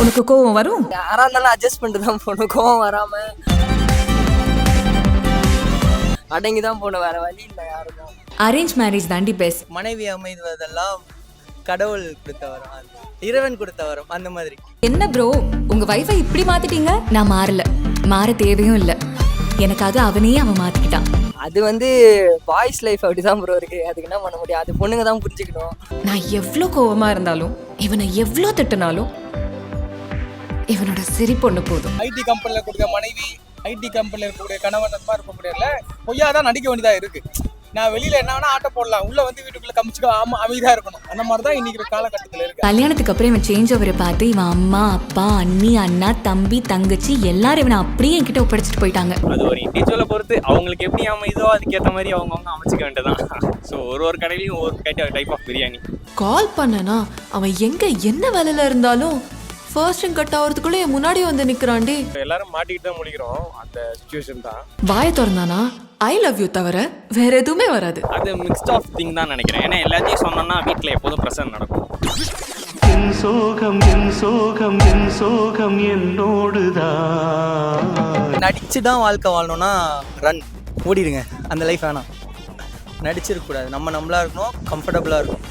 உனக்கு கோவம் வரும்? யாரா இருந்தாலும் அட்ஜஸ்ட் பண்ணிட்டு தான் போகணும். கோவம் வராம. அடங்கி தான் போகணும். வேற வழி இல்லை யாருக்கும். அரேஞ்ச் மேரேஜ் தாண்டி பெஸ்ட் மனைவி அமைவதெல்லாம் கடவுள் கொடுத்த வரம் இறைவன் கொடுத்த வரம் அந்த மாதிரி. என்ன ப்ரோ உங்க வைஃபை இப்படி மாத்திட்டீங்க? நான் மாறல. மாற தேவையும் இல்ல. எனக்காக அவனையே அவன் மாத்திக்கிட்டான். அது வந்து பாய்ஸ் லைஃப் அப்படிதான் ப்ரோ இருக்கு. அதுக்கு என்ன பண்ண முடியும்? அது பொண்ணுங்க தான் புரிஞ்சுக்கணும். நான் எவ்வளோ கோவமா இருந்தாலும் இவனை எவ்வளோ திட்டினாலும் இவனோட சிரிப்பு ஒண்ணு போதும். ஐடி கம்பெனியில் கொடுக்க மனைவி ஐடி கம்பெனியில் இருக்கக்கூடிய கணவன் அந்த மாதிரி இருக்க முடியல பொய்யா தான் நடிக்க வேண்டியதா இருக்கு. நான் வெளியில என்ன வேணா ஆட்ட போடலாம். உள்ள வந்து வீட்டுக்குள்ள கமிச்சுக்க ஆமா அமைதியா இருக்கணும். அந்த மாதிரி தான் இன்னைக்கு காலகட்டத்தில் இருக்கு. கல்யாணத்துக்கு அப்புறம் இவன் சேஞ்ச் ஓவரை பார்த்து இவன் அம்மா அப்பா அண்ணி அண்ணா தம்பி தங்கச்சி எல்லாரும் இவனை அப்படியே என்கிட்ட ஒப்படைச்சிட்டு போயிட்டாங்க. அது ஒரு இண்டிவிஜுவலை பொறுத்து அவங்களுக்கு எப்படி அமைதோ அதுக்கேற்ற மாதிரி அவங்கவுங்க அமைச்சிக்க வேண்டியதான் ஸோ ஒரு ஒரு கடையிலையும் ஒரு டைப் ஆஃப் பிரியாணி கால் பண்ணனா அவன் எங்க என்ன வேலையில இருந்தாலும் ஃபர்ஸ்ட் ரிங் கட் ஆகிறதுக்குள்ள என் முன்னாடி வந்து நிக்கிறான்டி. எல்லாரும் மாட்டிக்கிட்டு தான் முடிக்கிறோம் அந்த சுச்சுவேஷன் தான். வாயை திறந்தானா? ஐ லவ் யூ தவிர வேற எதுவுமே வராது. அது மிக்ஸ்ட் ஆஃப் திங் தான் நினைக்கிறேன். ஏன்னா எல்லாத்தையும் சொன்னோம்னா வீட்டில் எப்போதும் பிரசன்ட் நடக்கும். என் சோகம் என் சோகம் என் சோகம் என்னோடுதான் நடிச்சு தான் வாழ்க்கை வாழணும்னா ரன் ஓடிடுங்க. அந்த லைஃப் வேணாம். நடிச்சிருக்கக்கூடாது நம்ம நம்மளா இருக்கணும் கம்ஃபர்டபுளாக இருக்கணும்.